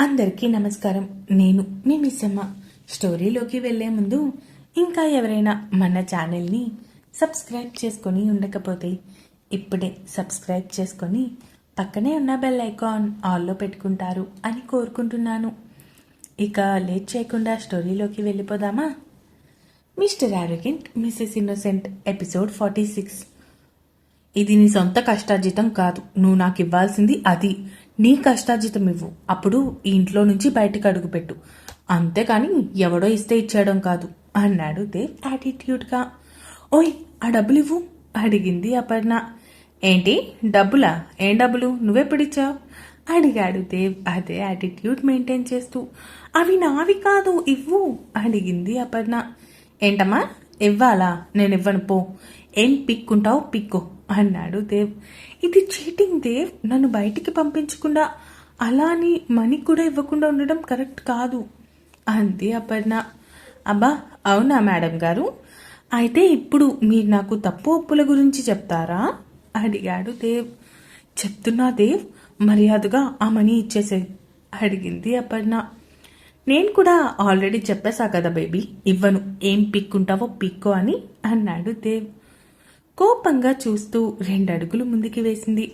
అందరికీ నమస్కారం. నేను మీ మిస్సమ్మ. స్టోరీలోకి వెళ్ళే ముందు ఇంకా ఎవరైనా మన ఛానల్ని సబ్స్క్రైబ్ చేసుకొని ఉండకపోతే ఇప్పుడే సబ్స్క్రైబ్ చేసుకొని పక్కనే ఉన్న బెల్ ఐకాన్ ఆల్లో పెట్టుకుంటారు అని కోరుకుంటున్నాను. ఇక లేట్ చేయకుండా స్టోరీలోకి వెళ్ళిపోదామా? Mr arrogant Mrs innocent episode forty six. ఇది నీ సొంత కష్టార్జితం కాదు. నువ్వు నాకు ఇవ్వాల్సింది అది. నీ కష్టార్జితం ఇవ్వు అప్పుడు ఈ ఇంట్లో నుంచి బయటకు అడుగుపెట్టు అంతేకాని ఎవడో ఇస్తే ఇచ్చేయడం కాదు అన్నాడు దేవ్ యాటిట్యూడ్గా. ఓయ్ ఆ డబ్బులు ఇవ్వు అడిగింది అపర్ణ. ఏంటి డబ్బులా? ఏం డబ్బులు? నువ్వెప్పుడిచ్చావు అడిగాడు దేవ్ అదే యాటిట్యూడ్ మెయింటైన్ చేస్తూ. అవి నావి కాదు ఇవ్వు అడిగింది అపర్ణ. ఏంటమ్మా ఇవ్వాలా? నేను ఇవ్వను పో. ఏం పిక్కుంటావు పిక్కో. అన్నాడు దేవ్. ఇది చీటింగ్ దేవ్. నన్ను బయటికి పంపించకుండా అలా అని మనీ కూడా ఇవ్వకుండా ఉండడం కరెక్ట్ కాదు అంది అపర్ణ. అబ్బా అవునా మేడం గారు? అయితే ఇప్పుడు మీరు నాకు తప్పు ఒప్పుల గురించి చెప్తారా? అడిగాడు దేవ్. చెప్తున్నా దేవ్ మర్యాదగా ఆ మనీ ఇచ్చేసే అడిగింది అపర్ణ. నేను కూడా ఆల్రెడీ చెప్పేశా కదా బేబీ ఇవ్వను. ఏం పిక్కుంటావో పిక్కో అని అన్నాడు దేవ్. కోపంగా చూస్తూ రెండు అడుగులు ముందుకి వేసింది.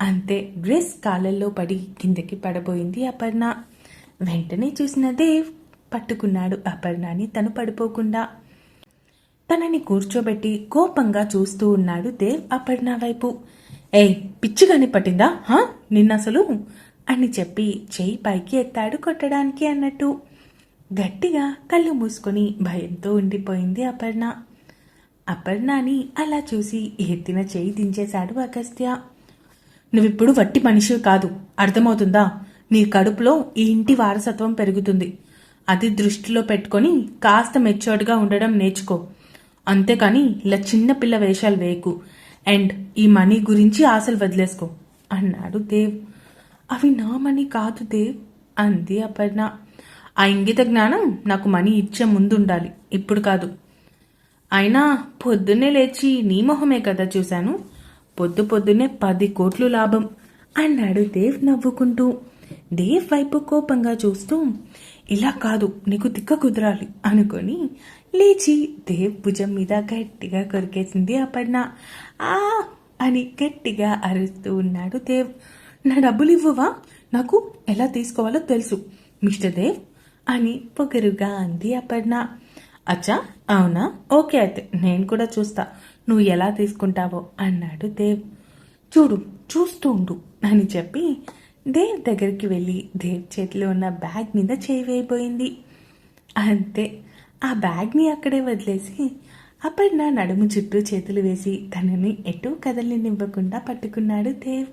అంతే డ్రెస్ కాలల్లో పడి కిందకి పడబోయింది అపర్ణ. వెంటనే చూసిన దేవ్ పట్టుకున్నాడు అపర్ణని తను పడిపోకుండా. తనని కూర్చోబెట్టి కోపంగా చూస్తూ ఉన్నాడు దేవ్ అపర్ణ వైపు. ఏయ్ పిచ్చిగాని పట్టిందా? హా? నిన్నసలు? అని చెప్పి చేయి పైకి ఎత్తాడు కొట్టడానికి అన్నట్టు. గట్టిగా కళ్ళు మూసుకొని భయంతో ఉండిపోయింది అపర్ణ. అపర్ణాని అలా చూసి ఎత్తిన చేయి దించేశాడు అగస్త్య. నువ్విప్పుడు వట్టి మనిషివి కాదు. అర్థమవుతుందా? నీ కడుపులో ఈ ఇంటి వారసత్వం పెరుగుతుంది. అది దృష్టిలో పెట్టుకొని కాస్త మెచ్యూర్డ్గా ఉండడం నేర్చుకో. అంతేకాని ఇలా చిన్న పిల్ల వేషాలు వేయకు. అండ్ ఈ మనీ గురించి ఆశలు వదిలేసుకో అన్నాడు దేవ్. అవి నా మనీ కాదు దేవ్ అంది అపర్ణ. ఆ ఇంగిత జ్ఞానం నాకు మనీ ఇచ్చే ముందు ఉండాలి ఇప్పుడు కాదు. అయినా పొద్దున్నే లేచి నీ మొహమే కదా చూశాను? పొద్దు పొద్దున్నే పది కోట్లు లాభం. అన్నాడు దేవ్ నవ్వుకుంటూ. దేవ్ వైపు కోపంగా చూస్తూ ఇలా కాదు నీకు తిక్క కుదరాలి అనుకొని లేచి దేవ్ భుజం మీద గట్టిగా కొరికేసింది అపర్ణ. ఆ అని గట్టిగా అరుస్తూ ఉన్నాడు దేవ్. నా డబ్బులు ఇవ్వవా? నాకు ఎలా తీసుకోవాలో తెలుసు మిస్టర్ దేవ్ అని పొగరుగా అంది అపర్ణ. అచ్చా? అవునా? ఓకే అయితే నేను కూడా చూస్తా. నువ్వు ఎలా తీసుకుంటావో అన్నాడు దేవ్. చూడు చూస్తూ ఉండు అని చెప్పి దేవ్ దగ్గరికి వెళ్ళి దేవ్ చేతిలో ఉన్న బ్యాగ్ మీద చేయి వేయబోయింది. అంతే ఆ బ్యాగ్ని అక్కడే వదిలేసి అపర్ణ నడుము చుట్టూ చేతులు వేసి తనని ఎటు కదలనివ్వకుండా పట్టుకున్నాడు దేవ్.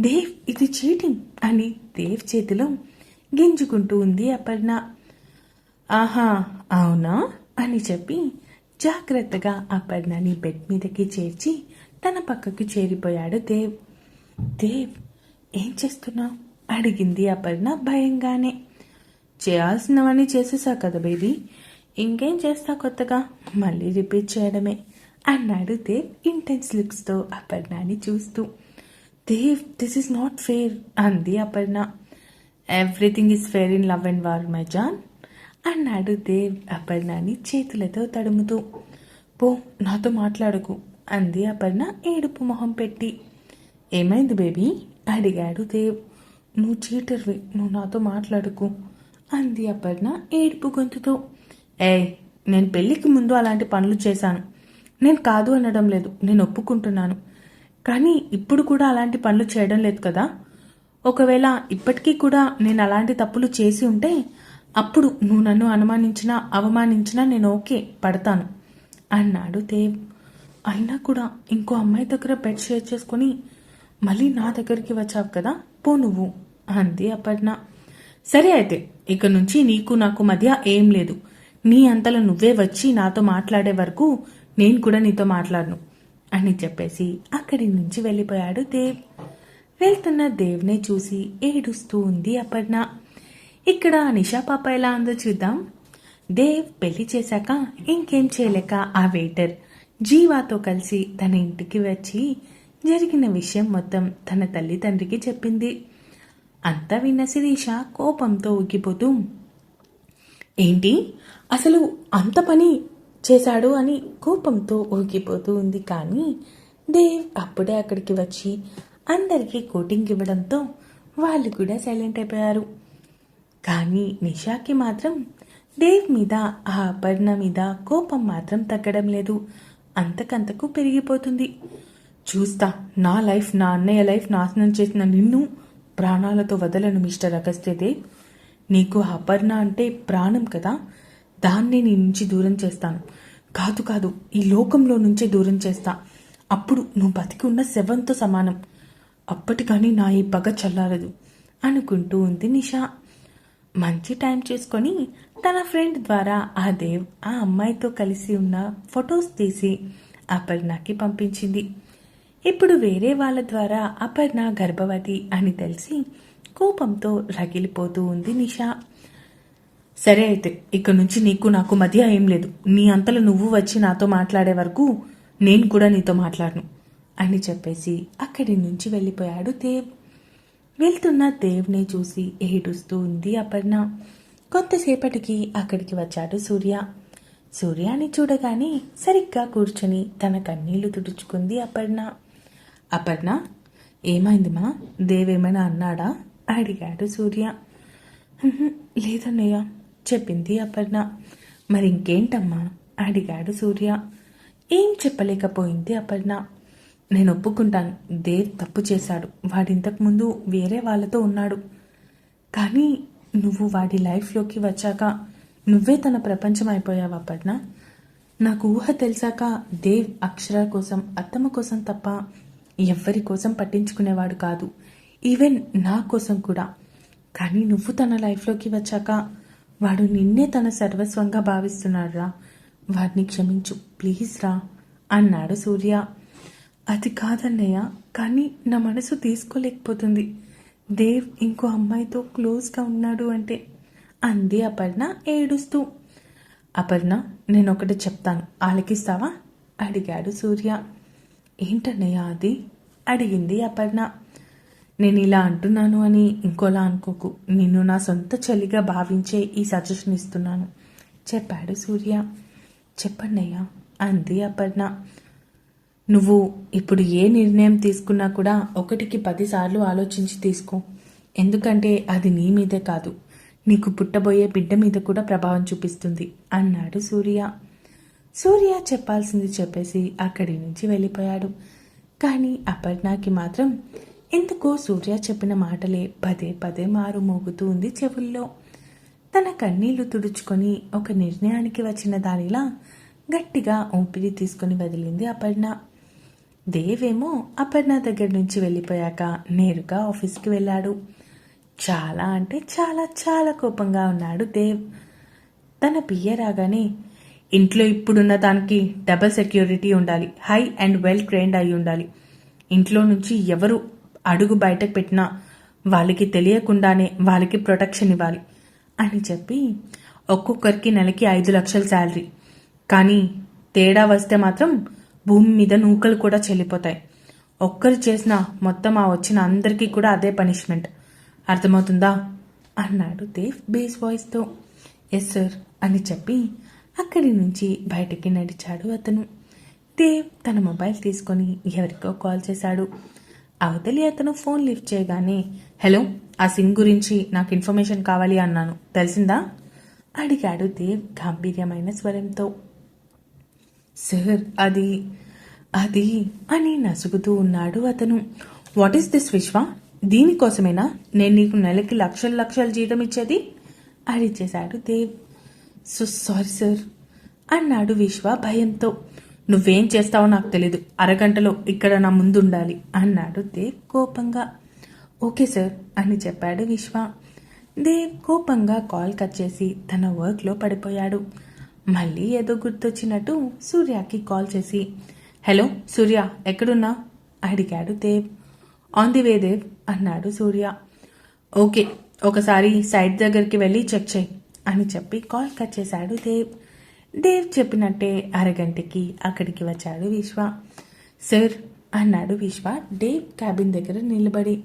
దేవ్ ఇది చీటింగ్ అని దేవ్ చేతిలో గింజుకుంటూ ఉంది అపర్ణ. ఆహా అవునా? అని చెప్పి జాగ్రత్తగా అపర్ణని బెడ్ మీదకి చేర్చి తన పక్కకు చేరిపోయాడు దేవ్. దేవ్ ఏం చేస్తున్నావు? అడిగింది అపర్ణ భయంగానే. చేయాల్సినవన్నీ చేసేసా కదా బేబీ. ఇంకేం చేస్తా కొత్తగా? మళ్ళీ రిపీట్ చేయడమే అన్నాడు దేవ్ ఇంటెన్స్ లుక్స్తో అపర్ణని చూస్తూ. Dev this is not fair అంది Aparna everything is fair in love and war my John. అన్నాడు దేవ్ అపర్ణని చేతులతో తడుముతూ. పో నాతో మాట్లాడకు అంది అపర్ణ ఏడుపు మొహం పెట్టి. ఏమైంది బేబీ? అడిగాడు దేవ్. నువ్వు చీటర్వి నువ్వు నాతో మాట్లాడకు అంది అపర్ణ ఏడుపు గొంతుతో. ఏ నేను పెళ్ళికి ముందు అలాంటి పనులు చేశాను. నేను కాదు అనడం లేదు నేను ఒప్పుకుంటున్నాను. కానీ ఇప్పుడు కూడా అలాంటి పనులు చేయడం లేదు కదా. ఒకవేళ ఇప్పటికీ కూడా నేను అలాంటి తప్పులు చేసి ఉంటే అప్పుడు నువ్వు నన్ను అనుమానించినా అవమానించినా నేను ఓకే పడతాను అన్నాడు దేవ్. అయినా కూడా ఇంకో అమ్మాయి దగ్గర బెడ్ షేర్ చేసుకుని మళ్ళీ నా దగ్గరికి వచ్చావు కదా పో నువ్వు అంది అపర్ణ. సరే అయితే ఇక నుంచి నీకు నాకు మధ్య ఏం లేదు. నీ అంతలో నువ్వే వచ్చి నాతో మాట్లాడే వరకు నేను కూడా నీతో మాట్లాడను అని చెప్పేసి అక్కడి నుంచి వెళ్ళిపోయాడు దేవ్. వెళ్తున్న దేవ్నే చూసి ఏడుస్తూ ఉంది అపర్ణ. ఇక్కడ నిషా పాప ఎలా ఉందో చూద్దాం. దేవ్ పెళ్ళి చేశాక ఇంకేం చేయలేక ఆ వెయిటర్ జీవాతో కలిసి తన ఇంటికి వచ్చి జరిగిన విషయం మొత్తం తన తల్లిదండ్రికి చెప్పింది. అంతా విన్న శిరీష కోపంతో ఉగ్గిపోతూ ఏంటి? అసలు అంత పని చేశాడు? అని కోపంతో ఊగిపోతూ ఉంది. కానీ దేవ్ అప్పుడే అక్కడికి వచ్చి అందరికీ కోటింగ్ ఇవ్వడంతో వాళ్ళు కూడా సైలెంట్ అయిపోయారు. కానీ నిషాకి మాత్రం దేవ్ మీద ఆ అపర్ణ మీద కోపం మాత్రం తగ్గడం లేదు. అంతకంతకు పెరిగిపోతుంది. చూస్తా నా లైఫ్ నా అన్నయ్య లైఫ్ నాశనం చేసిన నిన్ను ప్రాణాలతో వదలను మిస్టర్ అగస్త్యదేవ్. నీకు ఆ అపర్ణ అంటే ప్రాణం కదా? దాన్ని నీ నుంచి దూరం చేస్తాను. కాదు కాదు ఈ లోకంలో నుంచే దూరం చేస్తా. అప్పుడు నువ్వు బతికి ఉన్న శవంతో సమానం. అప్పటికాని నా ఈ పగ చల్లారదు అనుకుంటూ ఉంది నిషా. మంచి టైం చేసుకొని తన ఫ్రెండ్ ద్వారా ఆ దేవ్ ఆ అమ్మాయితో కలిసి ఉన్న ఫొటోస్ తీసి అపర్ణకి పంపించింది. ఇప్పుడు వేరే వాళ్ళ ద్వారా అపర్ణ గర్భవతి అని తెలిసి కోపంతో రగిలిపోతూ ఉంది నిషా. సరే అయితే ఇక నుంచి నీకు నాకు మధ్య ఏం లేదు. నీ అంతలో నువ్వు వచ్చి నాతో మాట్లాడే వరకు నేను కూడా నీతో మాట్లాడను అని చెప్పేసి అక్కడి నుంచి వెళ్ళిపోయాడు దేవ్. వెళ్తున్న దేవుని చూసి ఏడుస్తూ ఉంది అపర్ణ. కొంతసేపటికి అక్కడికి వచ్చాడు సూర్య. సూర్యాని చూడగానే సరిగ్గా కూర్చొని తన కన్నీళ్ళు తుడుచుకుంది అపర్ణ. అపర్ణ ఏమైంది మా? దేవేమైనా అన్నాడా? అడిగాడు సూర్య. లేదన్నయ్య చెప్పింది అపర్ణ. మరి ఇంకేంటమ్మా అడిగాడు సూర్య. ఏం చెప్పలేకపోయింది అపర్ణ. నేను ఒప్పుకుంటాను. దేవ్ తప్పు చేశాడు. వాడింతకు ముందు వేరే వాళ్ళతో ఉన్నాడు. కానీ నువ్వు వాడి లైఫ్లోకి వచ్చాక నువ్వే తన ప్రపంచం అయిపోయావు అపర్ణ నాకు ఊహ తెలిసాక దేవ్ అక్షర కోసం అత్తమ్మ కోసం తప్ప ఎవ్వరి కోసం పట్టించుకునేవాడు కాదు. ఈవెన్ నా కోసం కూడా. కానీ నువ్వు తన లైఫ్లోకి వచ్చాక వాడు నిన్నే తన సర్వస్వంగా భావిస్తున్నాడు రా వాడిని క్షమించు. ప్లీజ్ రా అన్నాడు సూర్య. అది కాదన్నయ్య కానీ నా మనసు తీసుకోలేకపోతుంది. దేవ్ ఇంకో అమ్మాయితో క్లోజ్గా ఉన్నాడు అంటే అంది అపర్ణ ఏడుస్తూ. అపర్ణ నేను ఒకటి చెప్తాను. ఆలకిస్తావా? అడిగాడు సూర్య. ఏంటన్నయ్య అది? అడిగింది అపర్ణ. నేను ఇలా అంటున్నాను అని ఇంకోలా అనుకోకు. నిన్ను నా సొంత చెల్లిగా భావించే ఈ సజెషన్ ఇస్తున్నాను చెప్పాడు సూర్య. చెప్పన్నయ్య అంది అపర్ణ. నువ్వు ఇప్పుడు ఏ నిర్ణయం తీసుకున్నా కూడా ఒకటికి పదిసార్లు ఆలోచించి తీసుకో. ఎందుకంటే అది నీ మీదే కాదు. నీకు పుట్టబోయే బిడ్డ మీద కూడా ప్రభావం చూపిస్తుంది అన్నాడు సూర్య. సూర్య చెప్పాల్సింది చెప్పేసి అక్కడి నుంచి వెళ్ళిపోయాడు. కానీ అపర్ణకి మాత్రం ఎందుకో సూర్య చెప్పిన మాటలే పదే పదే మారు మోగుతూ ఉంది చెవుల్లో. తన కన్నీళ్ళు తుడుచుకొని ఒక నిర్ణయానికి వచ్చిన దానిలా గట్టిగా ఊపిరి తీసుకుని వదిలింది అపర్ణ. దేవేమో అపర్ణ దగ్గర నుంచి వెళ్ళిపోయాక నేరుగా ఆఫీస్కి వెళ్ళాడు. చాలా అంటే చాలా చాలా కోపంగా ఉన్నాడు దేవ్. తన పియ్య రాగానే ఇంట్లో ఇప్పుడున్న దానికి డబల్ సెక్యూరిటీ ఉండాలి. హై అండ్ వెల్ ట్రైన్డ్ అయి ఉండాలి. ఇంట్లో నుంచి ఎవరు అడుగు బయటకు పెట్టినా వాళ్ళకి తెలియకుండానే వాళ్ళకి ప్రొటెక్షన్ ఇవ్వాలి అని చెప్పి ఒక్కొక్కరికి నెలకి ఐదు లక్షల శాలరీ. కానీ తేడా వస్తే మాత్రం భూమి మీద నూకలు కూడా చెల్లిపోతాయి. ఒక్కరు చేసిన మొత్తం ఆ వచ్చిన అందరికీ కూడా అదే పనిష్మెంట్. అర్థమవుతుందా? అన్నాడు దేవ్ బేస్ వాయిస్తో. ఎస్ సార్ అని చెప్పి అక్కడి నుంచి బయటికి నడిచాడు అతను. దేవ్ తన మొబైల్ తీసుకొని ఎవరికో కాల్ చేశాడు. అవతలి అతను ఫోన్ లిఫ్ట్ చేయగానే హలో ఆ సింగ్ గురించి నాకు ఇన్ఫర్మేషన్ కావాలి అన్నాను. తెలిసిందా? అడిగాడు దేవ్ గాంభీర్యమైన స్వరంతో. సార్ అది అది అని నసుగుతూ ఉన్నాడు అతను. వాట్ ఈస్ దిస్ విశ్వ? దీనికోసమేనా నేను నీకు నెలకి లక్షల లక్షల జీతం ఇచ్చేది? అడిచేశాడు దేవ్. సో సారీ సార్ అన్నాడు విశ్వ భయంతో. నువ్వేం చేస్తావో నాకు తెలీదు. అరగంటలో ఇక్కడ నా ముందు ఉండాలి అన్నాడు దేవ్ కోపంగా. ఓకే సార్ అని చెప్పాడు విశ్వ. దేవ్ కోపంగా కాల్ కట్ చేసి తన వర్క్లో పడిపోయాడు. మళ్ళీ ఏదో గుర్తొచ్చినట్టు సూర్యకి కాల్ చేసి హలో సూర్య ఎక్కడున్నా? అడిగాడు Dev. On the way Dev అన్నాడు సూర్య. ఓకే ఒకసారి సైట్ దగ్గరికి వెళ్ళి చెక్ చేయి అని చెప్పి కాల్ కట్ చేశాడు దేవ్. దేవ్ చెప్పినట్టే అరగంటకి అక్కడికి వచ్చాడు విశ్వ. సార్ అన్నాడు విశ్వ. దేవ్ క్యాబిన్ దగ్గర నిలబడి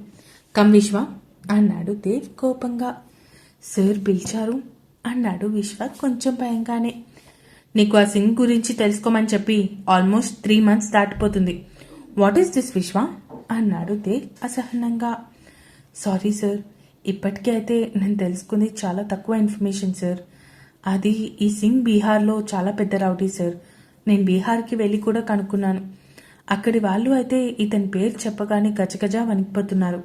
కమ్ విశ్వ అన్నాడు దేవ్ కోపంగా. సార్ పిలిచారు. అన్నాడు విశ్వ కొంచెం భయంగానే. నీకు ఆ సింగ్ గురించి తెలుసుకోమని చెప్పి ఆల్మోస్ట్ త్రీ మంత్స్ దాటిపోతుంది. What is this Vishwa? అన్నాడు దేవ్ అసహనంగా. సారీ సార్ ఇప్పటికీ అయితే నేను తెలుసుకుంది చాలా తక్కువ ఇన్ఫర్మేషన్ సార్. అది ఈ సింగ్ బీహార్లో చాలా పెద్ద రౌడీ సార్. నేను బీహార్కి వెళ్ళి కూడా కనుక్కున్నాను. అక్కడి వాళ్ళు అయితే ఇతని పేరు చెప్పగానే గజగజ వణికిపోతున్నారు.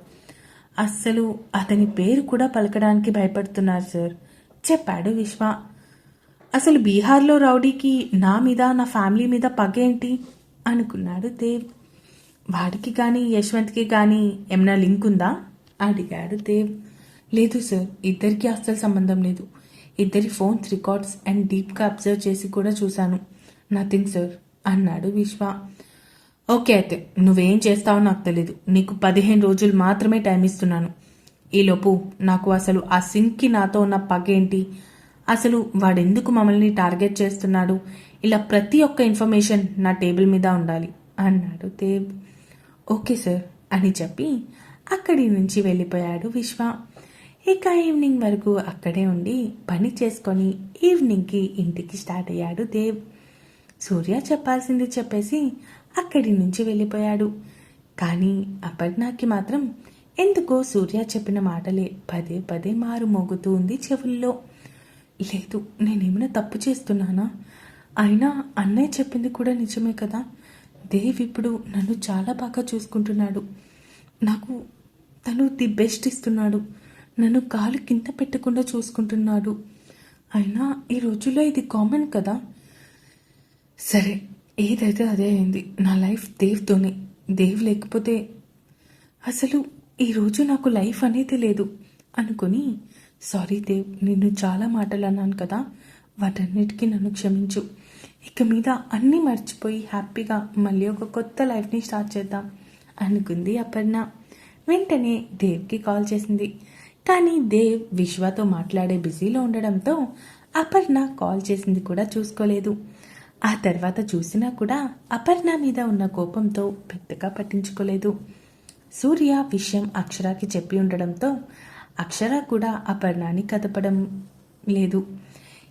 అస్సలు అతని పేరు కూడా పలకడానికి భయపడుతున్నారు సార్. చెప్పాడు విశ్వ. అసలు బీహార్లో రౌడీకి నా మీద నా ఫ్యామిలీ మీద పగేంటి? అనుకున్నాడు దేవ్. వాడికి కానీ యశ్వంత్కి కానీ ఏమైనా లింక్ ఉందా? అడిగాడు దేవ్. లేదు సార్ ఇద్దరికి అస్సలు సంబంధం లేదు. ఇద్దరి ఫోన్స్ రికార్డ్స్ అండ్ డీప్గా అబ్జర్వ్ చేసి కూడా చూశాను. నథింగ్ సార్ అన్నాడు విశ్వ. ఓకే అయితే నువ్వేం చేస్తావో నాకు తెలీదు. నీకు పదిహేను రోజులు మాత్రమే టైం ఇస్తున్నాను. ఈలోపు నాకు అసలు ఆ సింక్కి నాతో ఉన్న పగేంటి? అసలు వాడెందుకు మమ్మల్ని టార్గెట్ చేస్తున్నాడు? ఇలా ప్రతి ఒక్క ఇన్ఫర్మేషన్ నా టేబుల్ మీద ఉండాలి అన్నాడు దేవ్. ఓకే సార్ అని చెప్పి అక్కడి నుంచి వెళ్ళిపోయాడు విశ్వ. ఇక ఈవినింగ్ వరకు అక్కడే ఉండి పని చేసుకొని ఈవినింగ్కి ఇంటికి స్టార్ట్ అయ్యాడు దేవ్. సూర్య చెప్పాల్సింది చెప్పేసి అక్కడి నుంచి వెళ్ళిపోయాడు. కానీ అపర్ణాకి మాత్రం ఎందుకో సూర్య చెప్పిన మాటలే పదే పదే మారు మోగుతూ ఉంది చెవుల్లో. లేదు నేనేమైనా తప్పు చేస్తున్నానా? అయినా అన్నయ్య చెప్పింది కూడా నిజమే కదా. దేవ్ ఇప్పుడు నన్ను చాలా బాగా చూసుకుంటున్నాడు. నాకు తను ది బెస్ట్ ఇస్తున్నాడు. నన్ను కాలు కింద పెట్టకుండా చూసుకుంటున్నాడు. అయినా ఈ రోజుల్లో ఇది కామన్ కదా. సరే ఏదైతే అదే అయింది నా లైఫ్ దేవ్తోనే. దేవ్ లేకపోతే అసలు ఈరోజు నాకు లైఫ్ అనేది లేదు. అనుకుని సారీ దేవ్ నిన్ను చాలా మాటలు అన్నాను కదా. వాటన్నిటికీ నన్ను క్షమించు. ఇక మీద అన్నీ మర్చిపోయి హ్యాపీగా మళ్ళీ ఒక కొత్త లైఫ్ని స్టార్ట్ చేద్దాం అనుకుంది అపర్ణ. వెంటనే దేవ్కి కాల్ చేసింది. కానీ దేవ్ విశ్వతో మాట్లాడే బిజీలో ఉండడంతో అపర్ణ కాల్ చేసింది కూడా చూసుకోలేదు. ఆ తర్వాత చూసినా కూడా అపర్ణ మీద ఉన్న కోపంతో పెద్దగా పట్టించుకోలేదు. సూర్య విషయం అక్షరాకి చెప్పి ఉండడంతో అక్షర కూడా అపర్ణాన్ని కదపడం లేదు.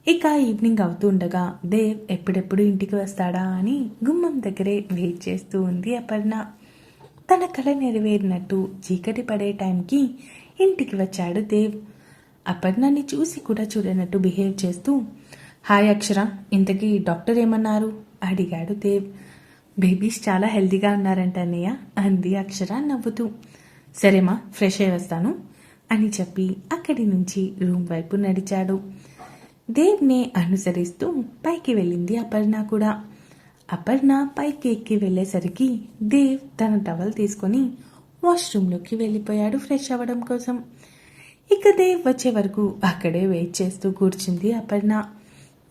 ఇక ఈవినింగ్ అవుతూ ఉండగా దేవ్ ఎప్పుడెప్పుడు ఇంటికి వస్తాడా? అని గుమ్మం దగ్గరే వెయిట్ చేస్తూ ఉంది అపర్ణ. తన కళ నెరవేరినట్టు చీకటి పడే టైంకి ఇంటికి వచ్చాడు దేవ్. అపర్ణని చూసి కూడా చూడనట్టు బిహేవ్ చేస్తూ హాయ్ అక్షర ఇంతకీ డాక్టర్ ఏమన్నారు? అడిగాడు దేవ్. బేబీస్ చాలా హెల్తీగా ఉన్నారంట అన్నయ్య. అంది అక్షర నవ్వుతూ. సరేమా ఫ్రెష్ అయి వస్తాను అని చెప్పి అక్కడి నుంచి రూమ్ వైపు నడిచాడు. దేవ్నే అనుసరిస్తూ పైకి వెళ్ళింది అపర్ణ కూడా. అపర్ణ పైకి ఎక్కి వెళ్ళేసరికి దేవ్ తన టవల్ తీసుకొని వాష్రూమ్లోకి వెళ్ళిపోయాడు ఫ్రెష్ అవ్వడం కోసం. ఇక దేవ్ వచ్చే వరకు అక్కడే వెయిట్ చేస్తూ కూర్చుంది అపర్ణ.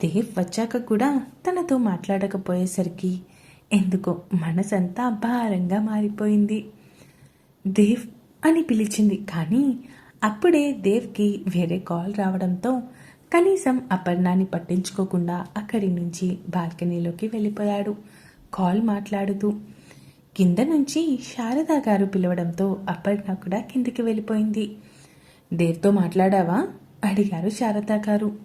దేవ్ వచ్చాక కూడా తనతో మాట్లాడకపోయేసరికి ఎందుకో మనసంతా భారంగా మారిపోయింది. దేవ్ అని పిలిచింది. కానీ అప్పుడే దేవ్కి వేరే కాల్ రావడంతో కనీసం అపర్ణాన్ని పట్టించుకోకుండా అక్కడి నుంచి బాల్కనీలోకి వెళ్ళిపోయాడు. కాల్ మాట్లాడుతూ కింద నుంచి శారదా గారు పిలవడంతో అపర్ణ కూడా కిందికి వెళ్ళిపోయింది. దేవ్తో మాట్లాడావా? అడిగారు శారదా గారు.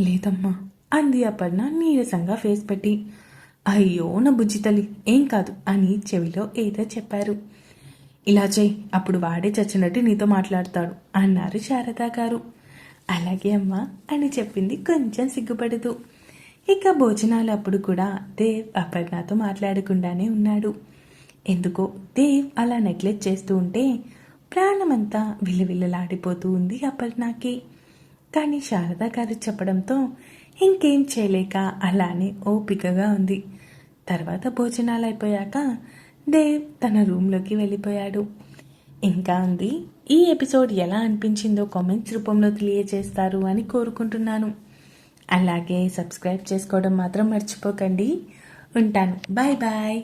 లేదమ్మా అంది అపర్ణ నీరసంగా ఫేస్ పెట్టి. అయ్యో నా బుజ్జి తల్లి ఏం కాదు అని చెవిలో ఏదో చెప్పారు. ఇలా చేయి అప్పుడు వాడే చచ్చినట్టు నీతో మాట్లాడతాడు అన్నారు శారదా గారు. అలాగే అమ్మా అని చెప్పింది కొంచెం సిగ్గుపడదు ఇక భోజనాలు అప్పుడు కూడా దేవ్ అపర్ణతో మాట్లాడకుండానే ఉన్నాడు. ఎందుకో దేవ్ అలా నెగ్లెక్ట్ చేస్తూ ఉంటే ప్రాణమంతా విలువిల్లలాడిపోతూ ఉంది అపర్ణకి. కానీ శారదా గారు చెప్పడంతో ఇంకేం చేయలేక అలానే ఓపికగా ఉంది. తర్వాత భోజనాలు అయిపోయాక దేవ్ తన రూమ్లోకి వెళ్ళిపోయాడు. ఇంకా ఉంది ఈ ఎపిసోడ్ ఎలా అనిపించిందో కామెంట్స్ రూపంలో తెలియజేస్తారు అని కోరుకుంటున్నాను. అలాగే సబ్స్క్రైబ్ చేసుకోవడం మాత్రం మర్చిపోకండి. ఉంటాను. Bye bye.